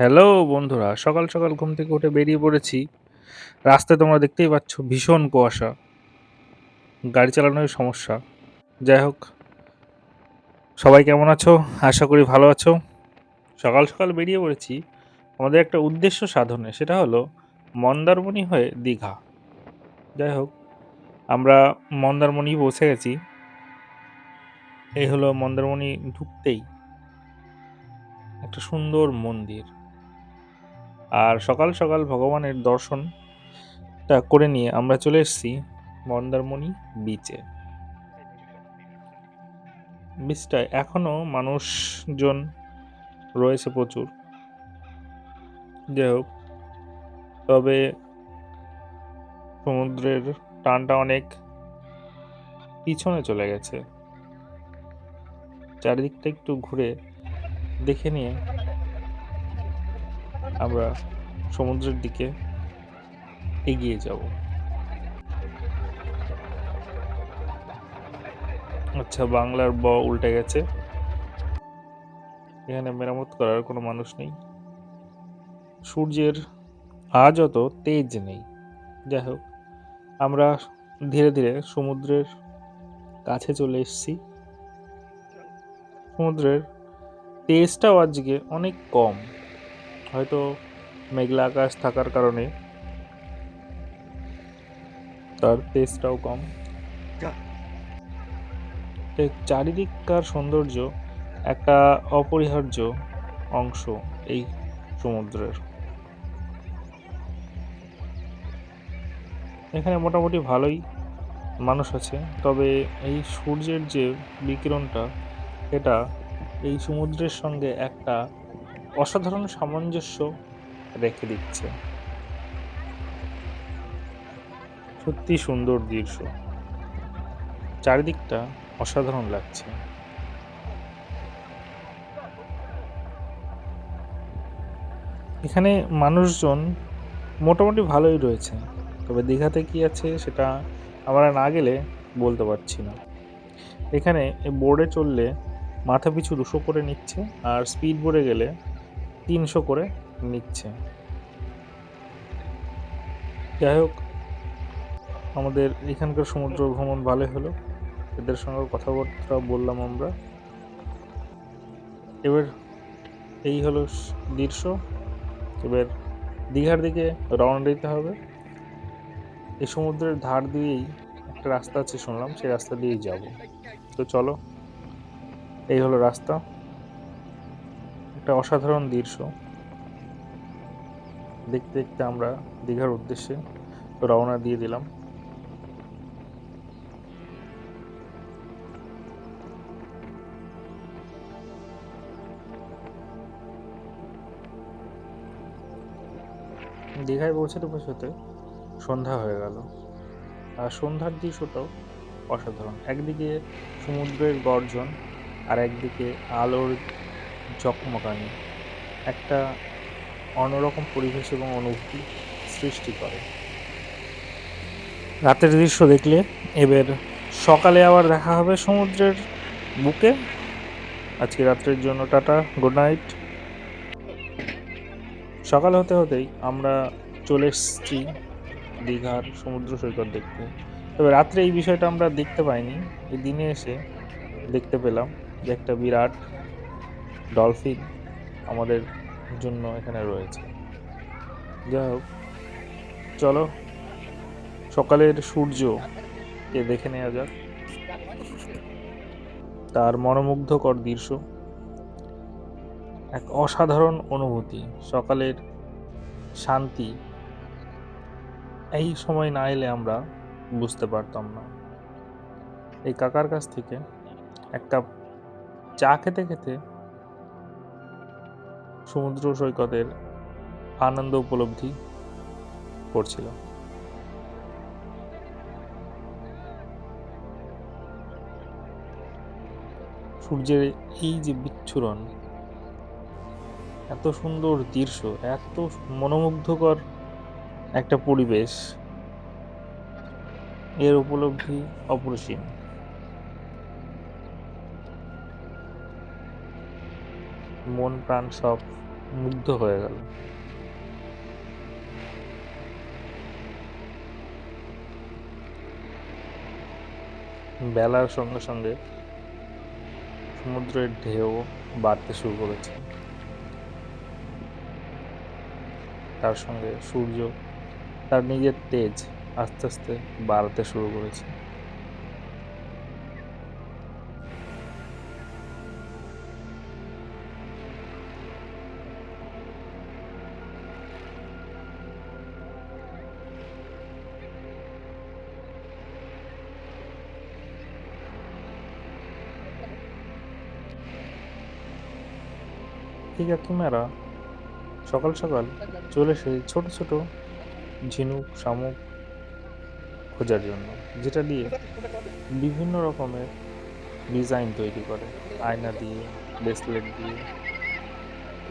Hello বন্ধুরা। সকাল সকাল ঘুম থেকে উঠে বেরিয়ে পড়েছি। রাস্তায় তোমরা দেখতেই পাচ্ছ ভীষণ কুয়াশা। গাড়ি চালানোর সমস্যা। যাই হোক, সবাই কেমন আছো? আশা করি ভালো আছো। সকাল সকাল বেরিয়ে পড়েছি। আমাদের একটা উদ্দেশ্য সাধনে, সেটা হলো মন্দারমণি হয়ে দীঘা। যাই হোক, আমরা মন্দারমণি পৌঁছে গেছি। এই হলো মন্দারমণি ঢুকতেই। একটা সুন্দর মন্দির। আর সকাল সকাল ভগবানের দর্শনটা করে নিয়ে আমরা চলে এসেছি মন্দারমণি বিচে বিচটায় এখনও মানুষজন রয়েছে প্রচুর। যাই হোক, তবে সমুদ্রের টানটা অনেক পিছনে চলে গেছে। চারিদিকটা একটু ঘুরে দেখে নিয়ে আমরা সমুদ্রের দিকে এগিয়ে যাব। আচ্ছা বাংলার ব উল্টে গেছে। এখানে মেরামত করার কোনো মানুষ নেই। সূর্যের আজ অত তেজ নেই। যাই হোক, আমরা ধীরে ধীরে সমুদ্রের কাছে চলে এসেছি। সমুদ্রের তেজটাও আজকে অনেক কম। হয়তো মেঘলা আকাশ থাকার কারণে তার তেজটাও কম। চারিদিককার সৌন্দর্য একটা অপরিহার্য অংশ এই সমুদ্রের। এখানে মোটামুটি ভালোই মানুষ আছে তবে এই সূর্যের যে বিকিরণটা এটা এই সমুদ্রের সঙ্গে একটা অসাধারণ সামঞ্জস্য রেখে দিচ্ছে। সত্যি সুন্দর দৃশ্য। চারিদিকটা অসাধারণ লাগছে। এখানে মানুষজন মোটামুটি ভালোই রয়েছে, তবে দীঘাতে কি আছে সেটা আমরা না গেলে বলতে পারছি না। এখানে বোর্ডে চললে মাথা পিছু দুশো করে নিচ্ছে আর স্পিড বোর্ডে গেলে তিনশো করে নিচ্ছে। যাই হোক, আমাদের এখানকার সমুদ্র ভ্রমণ ভালোই হলো। এদের সঙ্গে কথাবার্তা বললাম আমরা। এবার এই হলো দৃশ্য। এবার দীঘার দিকে রওনা দিতে হবে। এই সমুদ্রের ধার দিয়েই একটা রাস্তা আছে শুনলাম, সেই রাস্তা দিয়েই যাব। তো চলো, এই হলো রাস্তা। একটা অসাধারণ দৃশ্য। দেখতে দেখতে আমরা দীঘার উদ্দেশ্যে রওনা দিয়ে দিলাম। দীঘায় পৌঁছাতে পৌঁছাতে সন্ধ্যা হয়ে গেল। আর সন্ধ্যার দৃশ্যটাও অসাধারণ। একদিকে সমুদ্রের গর্জন আর একদিকে আলোর ঝকমকানি একটা অন্যরকম পরিবেশ এবং অনুভূতি সৃষ্টি করে। রাতের দৃশ্য দেখলে এবার সকালে আবার দেখা হবে সমুদ্রের বুকে। আজকে রাত্রের জন্য টাটা গুড নাইট সকাল হতে হতেই আমরা চলে এসেছি দীঘার সমুদ্র সৈকত দেখতে। তবে রাত্রে এই বিষয়টা আমরা দেখতে পাইনি। এই দিনে এসে দেখতে পেলাম যে একটা বিরাট ডলফিন আমাদের জন্য এখানে রয়েছে। যাই হোক, চলো, সকালের সূর্যকে দেখে নেওয়া যাক। তার মনোমুগ্ধকর দৃশ্য, এক অসাধারণ অনুভূতি, সকালের শান্তি। এই সময় না এলে আমরা বুঝতে পারতাম না। এই কাকার কাছ থেকে এক কাপ চা খেতে খেতে সমুদ্র সৈকতের আনন্দ উপলব্ধি করছিল। সূর্যের এই যে বিচ্ছুরণ, এত সুন্দর দৃশ্য, এত মনোমুগ্ধকর একটা পরিবেশ, এর উপলব্ধি অপরিসীম। মন প্রাণ সব মুগ্ধ হয়ে গেল। বেলার সঙ্গে সঙ্গে সমুদ্রের ঢেউ বাড়তে শুরু করেছে। তার সঙ্গে সূর্য তার নিজের তেজ আস্তে আস্তে বাড়তে শুরু করেছে। এই কাকিমারা সকাল সকাল চলে এসে ছোট ছোট ঝিনুক, শামুক খোঁজার জন্য, যেটা দিয়ে বিভিন্ন রকমের ডিজাইন তৈরি করে। আয়না দিয়ে ব্রেসলেট দিয়ে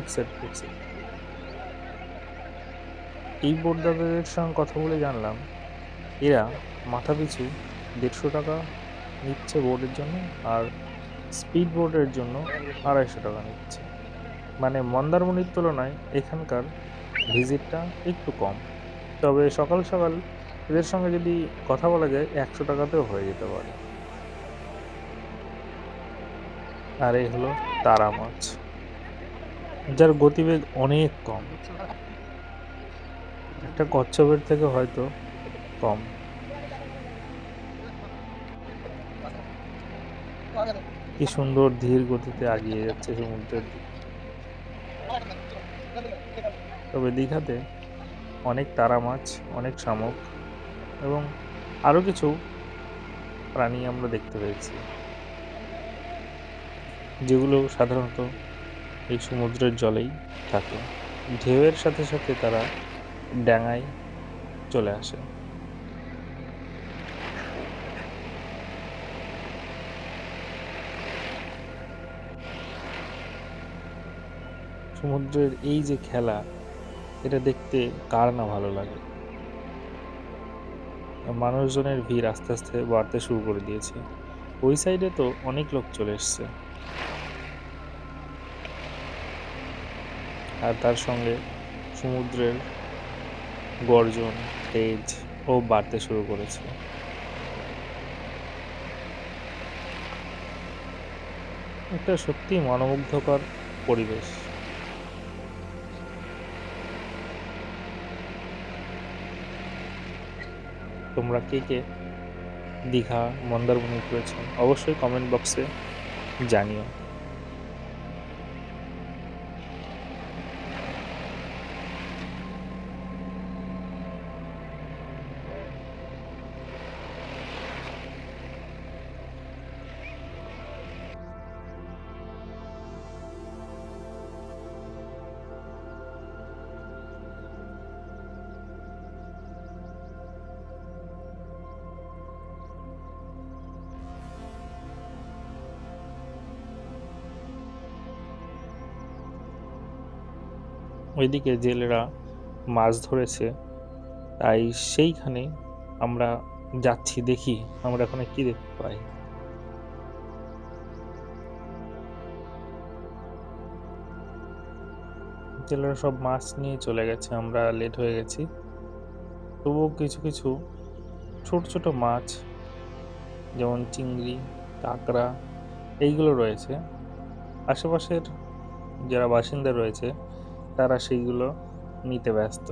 এক্সেট্রা এক্সেট্রা এই বোর্ডদাদাদের সঙ্গে কথা বলে জানলাম, এরা মাথা পিছু দেড়শো টাকা নিচ্ছে বোর্ডের জন্য আর স্পিড বোর্ডের জন্য আড়াইশো টাকা নিচ্ছে। মানে মন্দারমণির তুলনায় এখানকার ভিজিটটা একটু কম। তবে সকাল সকাল এদের সঙ্গে যদি কথা বলা যায়, একশো টাকাতেও হয়ে যেতে পারে। আর এই হলো তারা মাছ, যার গতিবেগ অনেক কম। একটা কচ্ছপের থেকে হয়তো কম। কি সুন্দর ধীর গতিতে আগিয়ে যাচ্ছে সমুদ্রের দিকে। তবে দীঘাতে অনেক তারা মাছ, অনেক শামুক এবং আরও কিছু প্রাণী আমরা দেখতে পেয়েছি। যেগুলো সাধারণত এই সমুদ্রের জলেই থাকে। ঢেউয়ের সাথে সাথে তারা ডাঙায় চলে আসে। সমুদ্রের এই যে খেলা এটা দেখতে কার না ভালো লাগে? মানুষজনের ভিড় আস্তে আস্তে বাড়তে শুরু করে দিয়েছে। ওই সাইডে তো অনেক লোক চলে এসছে। আর তার সঙ্গে সমুদ্রের গর্জন, তেজ ও বাড়তে শুরু করেছে। একটা সত্যি মনোমুগ্ধকর পরিবেশ। তোমরা কে কে দীঘা মন্দারমণি করেছ অবশ্যই কমেন্ট বক্সে জানিও। ওইদিকে জেলেরা মাছ ধরেছে। তাই সেইখানে আমরা যাচ্ছি, দেখি আমরা ওখানে কি দেখতে পাই। জেলেরা সব মাছ নিয়ে চলে গেছে, আমরা লেট হয়ে গেছি। তবুও কিছু কিছু ছোট ছোট মাছ, যেমন চিংড়ি, কাঁকড়া, এইগুলো রয়েছে। আশেপাশের যারা বাসিন্দা রয়েছে তারা সেইগুলো নিতে ব্যস্ত।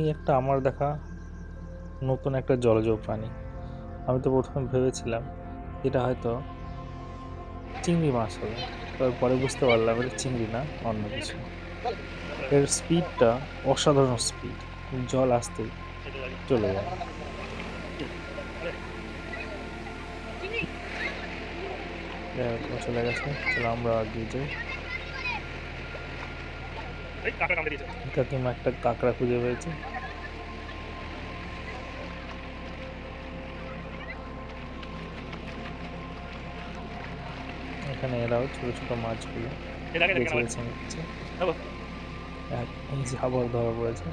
এই একটা আমার দেখা নতুন একটা জলজ প্রাণী। আমি তো প্রথমে ভেবেছিলাম এটা হয়তো চিংড়ি মাছ হবে তবে পরে বুঝতে পারলাম এটা চিংড়ি না, অন্য কিছু। এর স্পিডটা অসাধারণ স্পিড জল আসতেই চলে যায়। চলে গেছে। চলো আমরা এগিয়ে যাই। কাকিমা একটা কাঁকড়া খুঁজে পেয়েছে। এখানে এরাও ছোট ছোট মাছগুলো বেছে বেছে নিচ্ছে। এক ইঞ্চি হাবর ধরা পড়েছে।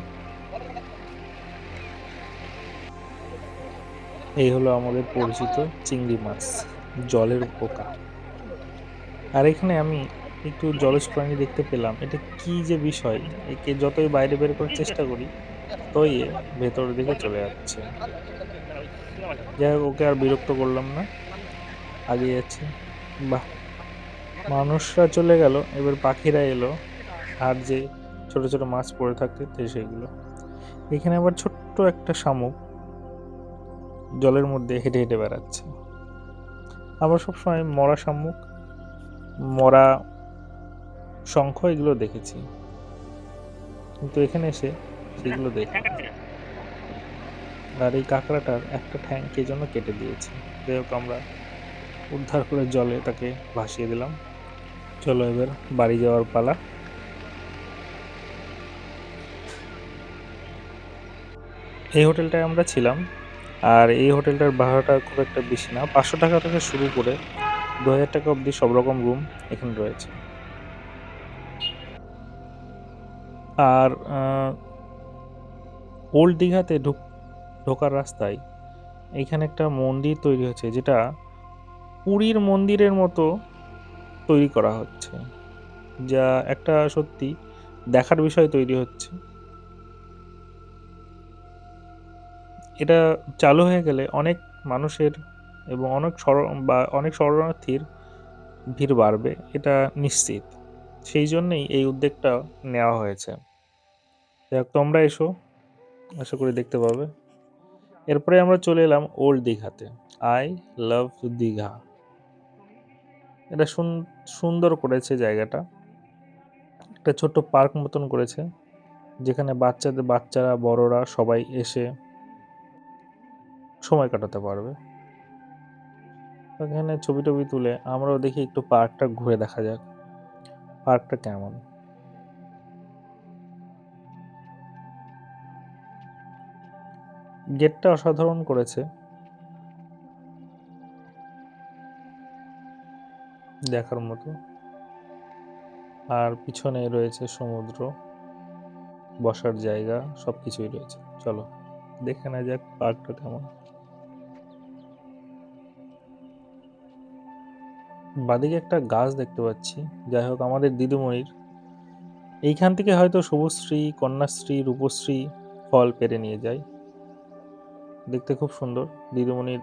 এই হলো আমাদের পরিচিত চিংড়ি মাছ, জলের পোকা। আর এখানে আমি একটু জলজ প্রাণী দেখতে পেলাম। এটা কি যে বিষয়? একে যতই বাইরে বের করার চেষ্টা করি, ততই ভেতরের দিকে চলে যাচ্ছে। যাই হোক, ওকে আর বিরক্ত করলাম না। আগিয়ে যাচ্ছে। বাহ! মানুষরা চলে গেল, এবার পাখিরা এলো। আর যে ছোট ছোট মাছ পড়ে থাকতে সেগুলো এখানে আবার ছোট্ট একটা শামুক জলের মধ্যে হেঁটে হেঁটে বেড়াচ্ছে। আবার সবসময় মরা শামুক, মরা শঙ্খ এগুলো দেখেছি। কিন্তু এখানে এসে সেগুলো দেখি আর এই কাঁকড়াটার একটা ঠ্যাং কে জন্য কেটে দিয়েছে। যাই হোক, আমরা উদ্ধার করে জলে তাকে ভাসিয়ে দিলাম। চলো এবার বাড়ি যাওয়ার পালা। এই হোটেলটায় আমরা ছিলাম। আর এই হোটেলটার ভাড়াটা খুব একটা বেশি না। পাঁচশো টাকা থেকে শুরু করে দু হাজার টাকা অবধি সব রকম রুম এখানে রয়েছে। আর ওল্ড দীঘাতে ঢুক, ঢোকার রাস্তায় এইখানে একটা মন্দির তৈরি হচ্ছে, যেটা পুরীর মন্দিরের মতো তৈরি করা হচ্ছে। যা একটা সত্যি দেখার বিষয় তৈরি হচ্ছে। এটা চালু হয়ে গেলে অনেক মানুষের এবং অনেক সর, বা অনেক শরণার্থীর ভিড় বাড়বে, এটা নিশ্চিত। সেই জন্যেই এই উদ্যোগটা নেওয়া হয়েছে। যাক তোমরা এসো, আশা করি দেখতে পাবে। এরপরে আমরা চলে এলাম ওল্ড দীঘাতে। I love Digha. এটা সুন্দর করেছে জায়গাটা। একটা ছোট্ট পার্ক মতন করেছে, যেখানে বাচ্চাদের, বাচ্চারা, বড়রা সবাই এসে সময় কাটাতে পারবে। এখানে ছবি টবি তুলে আমরাও দেখি একটু পার্কটা ঘুরে দেখা যাক। পার্কটা কেমন? গেটটা অসাধারণ করেছে। দেখার মতো। আর পিছনে রয়েছে সমুদ্র। বসার জায়গা সব কিছুই রয়েছে। চলো, দেখে না যাক পার্কটা কেমন। বাদিকে একটা গাছ দেখতে পাচ্ছি। যাই হোক, আমাদের দিদিমণির। এইখান থেকে হয়তো শুভশ্রী, কন্যাশ্রী, রূপশ্রী ফল পেরে নিয়ে যায়। দেখতে খুব সুন্দর দিদিমণির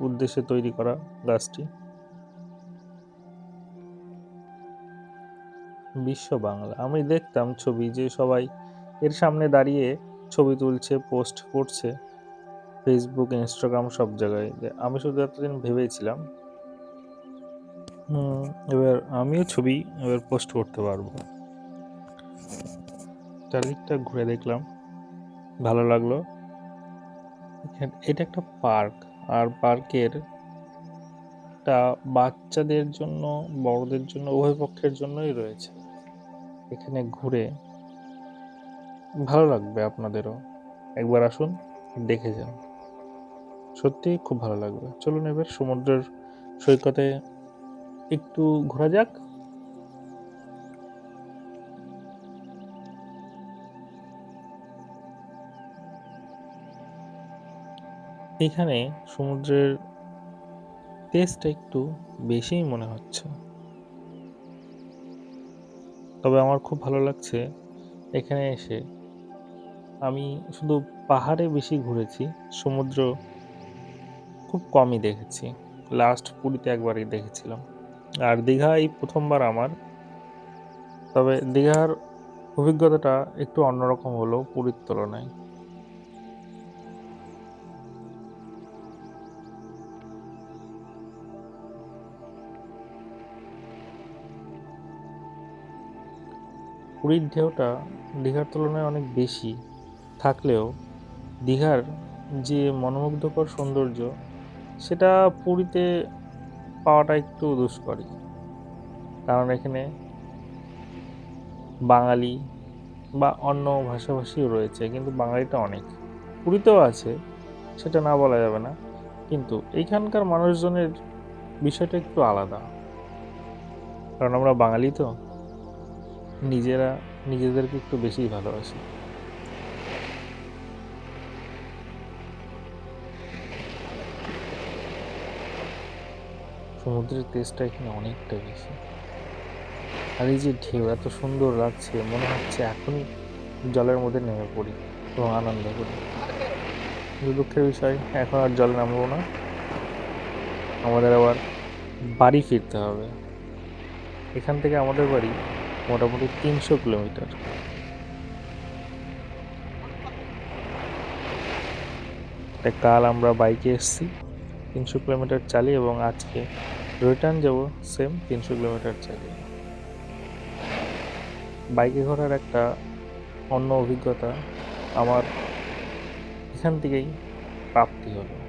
উদ্দেশ্যে তৈরি করা গাছটি। বিশ্ব বাংলা। আমি দেখতাম ছবি যে সবাই এর সামনে দাঁড়িয়ে ছবি তুলছে, পোস্ট করছে। ফেসবুক ইনস্টাগ্রাম সব জায়গায়। আমি শুধু এতদিন ভেবেছিলাম এবার আমিও ছবি এবার পোস্ট করতে পারব। চারদিকটা ঘুরে দেখলাম, ভালো লাগল। এটা একটা পার্ক, আর পার্কের টা বাচ্চাদের জন্য, বড়দের জন্য, উভয় পক্ষের জন্যই রয়েছে। এখানে ঘুরে ভালো লাগবে আপনাদেরও। একবার আসুন, দেখে যান। সত্যি খুব ভালো লাগবে চলুন এবার সমুদ্রের সৈকতে একটু ঘোরা যাক। এখানে সমুদ্রের তেজটা একটু বেশিই মনে হচ্ছে। তবে আমার খুব ভালো লাগছে এখানে এসে। আমি শুধু পাহাড়ে বেশি ঘুরেছি, সমুদ্র খুব কমই দেখেছি। লাস্ট পুরীতে একবারই দেখেছিলাম। আর দীঘা এই প্রথমবার আমার। তবে দীঘার অভিজ্ঞতাটা একটু অন্যরকম হলো পুরীর তুলনায়। পুরীর ঢেউটা দীঘার তুলনায় অনেক বেশি। থাকলেও দীঘার যে মনোমুগ্ধকর সৌন্দর্য সেটা পুরীতে পাওয়াটা একটু দুষ্করই কারণ এখানে বাঙালি বা অন্য ভাষাভাষীও রয়েছে, কিন্তু বাঙালিটা অনেক। পুরীতেও আছে, সেটা না বলা যাবে না, কিন্তু এইখানকার মানুষজনের বিষয়টা একটু আলাদা। কারণ আমরা বাঙালি তো, নিজেরা নিজেদেরকে একটু বেশিই ভালোবাসি। সমুদ্রের তেজটা এখানে অনেকটা বেশি। আর এই যে ঢেউ এত সুন্দর লাগছে, মনে হচ্ছে এখনই জলের মধ্যে নেমে পড়ি এবং আনন্দ করি। দুঃখের বিষয়, এখন আর জলে নামবো না। আমাদের আবার বাড়ি ফিরতে হবে। এখান থেকে আমাদের বাড়ি মোটামুটি তিনশো কিলোমিটার। কাল আমরা বাইকে এসেছি, তিনশো কিলোমিটার চালিয়ে এবং আজকে রিটার্ন যাব সেম তিনশো কিলোমিটার চালিয়ে বাইকে ঘোরার একটা অন্য অভিজ্ঞতা আমার এখান থেকেই প্রাপ্তি হলো।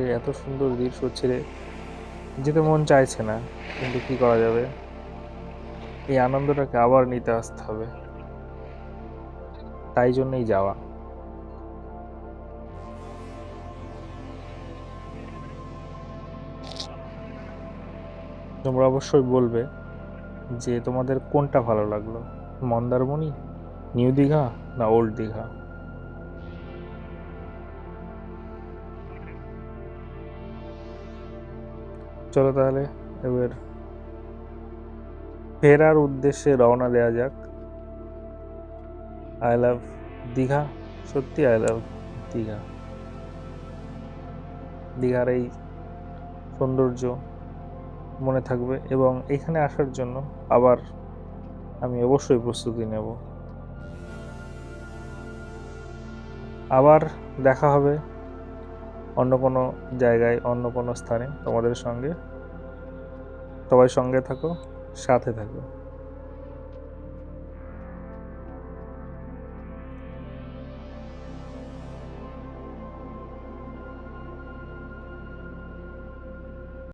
এই এত সুন্দর দৃশ্য ছেড়ে যেতে মন চাইছে না, কিন্তু কি করা যাবে? এই আনন্দটাকে আবার নিতে আসতে হবে। তাই জন্যই যাওয়া। তোমরা অবশ্যই বলবে যে তোমাদের কোনটা ভালো লাগল? মন্দারমণি, নিউ দীঘা না ওল্ড দীঘা? চলো তাহলে, এবার ফেরার উদ্দেশ্যে রওনা দেওয়া যাক। আই লাভ দীঘা, সত্যি আই লাভ দীঘা। দীঘার এই সৌন্দর্য মনে থাকবে এবং এখানে আসার জন্য আবার আমি অবশ্যই প্রস্তুতি নেব। আবার দেখা হবে অন্য কোনো জায়গায় অন্য কোনো স্থানে তোমাদের সঙ্গে। সবাই সঙ্গে থাকো সাথে থাকো।